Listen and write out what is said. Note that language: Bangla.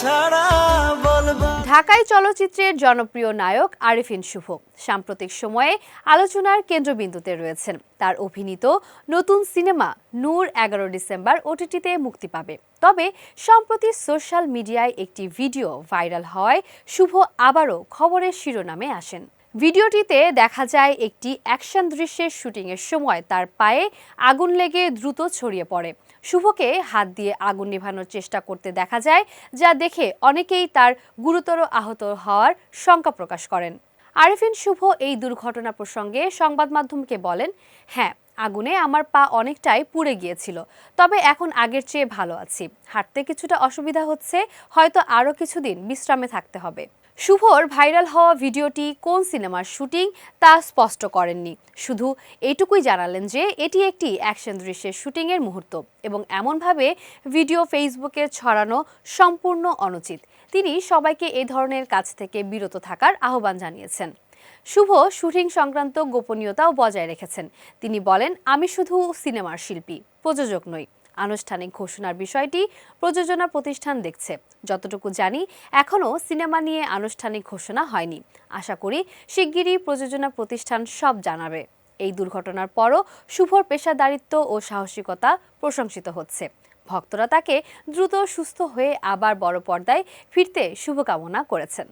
ছাড়া ঢাকাই চলচ্চিত্রের জনপ্রিয় নায়ক আরিফিন শুভ। সাম্প্রতিক সময়ে আলোচনার কেন্দ্রবিন্দুতে রয়েছেন। তার অভিনীত নতুন সিনেমা নূর এগারো ডিসেম্বর ওটিটিতে মুক্তি পাবে। তবে সম্প্রতি সোশ্যাল মিডিয়ায় একটি ভিডিও ভাইরাল হওয়ায় শুভ আবারও খবরের শিরোনামে আসেন। ভিডিওটিতে দেখা যায় একটি অ্যাকশন দৃশ্যের শুটিংয়ের সময় তার পায়ে আগুন লেগে দ্রুত ছড়িয়ে পড়ে। শুভকে হাত দিয়ে আগুন নেভানোর চেষ্টা করতে দেখা যায়, যা দেখে অনেকেই তার গুরুতর আহত হওয়ার শঙ্কা প্রকাশ করেন। আরিফিন শুভ এই দুর্ঘটনা প্রসঙ্গে সংবাদ মাধ্যমকে বলেন হ্যাঁ আগুনে আমার পা অনেকটাই পুড়ে গিয়েছিল, তবে এখন আগের চেয়ে ভালো আছি। হাঁটতে কিছুটা অসুবিধা হচ্ছে, হয়তো আরও কিছুদিন বিশ্রামে থাকতে হবে। শুভর ভাইরাল হওয়া ভিডিওটি কোন সিনেমার শুটিং তা স্পষ্ট করেননি। শুধু এইটুকুই জানালেন যে, এটি একটি অ্যাকশন দৃশ্যের শুটিংয়ের মুহূর্ত এবং এমনভাবে ভিডিও ফেসবুকে ছড়ানো সম্পূর্ণ অনুচিত। তিনি সবাইকে এ ধরনের কাজ থেকে বিরত থাকার আহ্বান জানিয়েছেন। শুভ শুটিং সংক্রান্ত গোপনীয়তাও বজায় রেখেছেন। তিনি বলেন, আমি শুধু সিনেমার শিল্পী, প্রযোজক নই। আনুষ্ঠানিক ঘোষণার বিষয়টি প্রযোজনা প্রতিষ্ঠান দেখছে। যতটুকু জানি এখনও সিনেমা নিয়ে আনুষ্ঠানিক ঘোষণা হয়নি। আশা করি শিগগিরই প্রযোজনা প্রতিষ্ঠান সব জানাবে। এই দুর্ঘটনার পরও শুভর পেশাদারিত্ব ও সাহসিকতা প্রশংসিত হচ্ছে। ভক্তরা তাকে দ্রুত সুস্থ হয়ে আবার বড় পর্দায় ফিরতে শুভকামনা করেছেন।